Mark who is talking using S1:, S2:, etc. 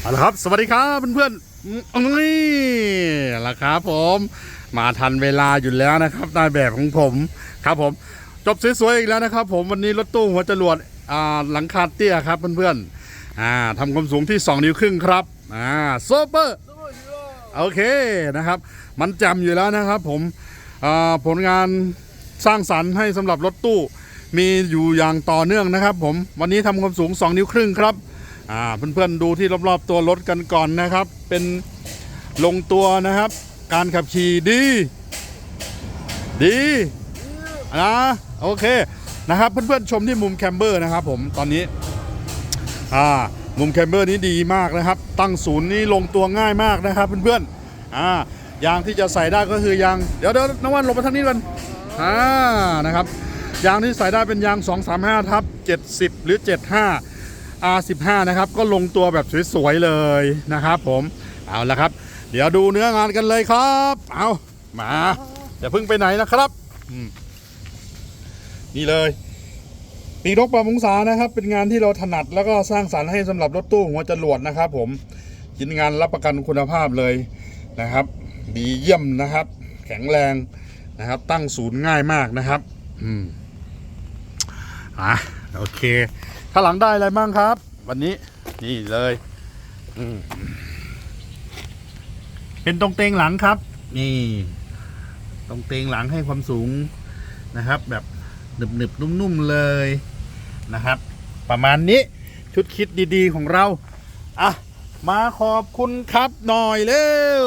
S1: เอาละครับ สวัสดีครับเพื่อนๆอืมนี่ละครับผม มาทันเวลาอยู่แล้วนะครับนายแบบของผมครับผม จบสวยๆอีกแล้วนะครับ ผมวันนี้รถตู้หัวจรวดหลังคาเตี้ยครับเพื่อนๆทำความสูงที่ 2 นิ้วครึ่งครับอ่าโซเปอร์โอเคนะครับ มันจำอยู่แล้วนะครับผมผลงานสร้างสรรค์ให้สำหรับรถตู้มีอยู่อย่างต่อเนื่องนะครับ ผมวันนี้ทำความสูง 2 นิ้วครึ่งครับ อ่าเพื่อนๆดูที่รอบๆตัวรถกันก่อนนะครับ เป็นลงตัวนะครับ การขับขี่ดี ดีนะโอเคนะครับเพื่อนๆชมที่มุมแคมเบอร์นะครับ ผมตอนนี้อ่ามุมแคมเบอร์นี้ดีมากนะครับ ตั้งศูนย์นี้ลงตัวง่ายมากนะครับ เพื่อนๆอ่ายางที่จะใส่ได้ก็คือยางเดี๋ยวเดี๋ยวนวันลงมาทางนี้กันอ่านะครับยางที่ใส่ได้เป็นยาง 235ทับ70 หรือ 75 R15 นะครับก็ลงตัวแบบสวยๆเลยนะครับ ผมเอาละครับ เดี๋ยวดูเนื้องานกันเลยครับ เอามาอย่าเพิ่งไปไหนนะครับนี่เลยปีนกปราบงศานะครับ เป็นงานที่เราถนัดแล้วก็สร้างสรรค์ให้สำหรับรถตู้หัวจรวดนะครับ ผมชิ้นงานรับประกันคุณภาพเลยนะครับ ดีเยี่ยมนะครับ แข็งแรงนะครับ ตั้งศูนย์ง่ายมากนะครับ อืมอะ โอเค ข้างหลังได้อะไรบ้างครับ วันนี้นี่เลยเป็นตรงเตงหลังครับ นี่ ตรงเตงหลังให้ความสูงนะครับ แบบหนึบหนึบๆนุ่มๆเลยนะครับ ประมาณนี้ชุดคิดดีๆของเราอะมาขอบคุณครับหน่อยเร็ว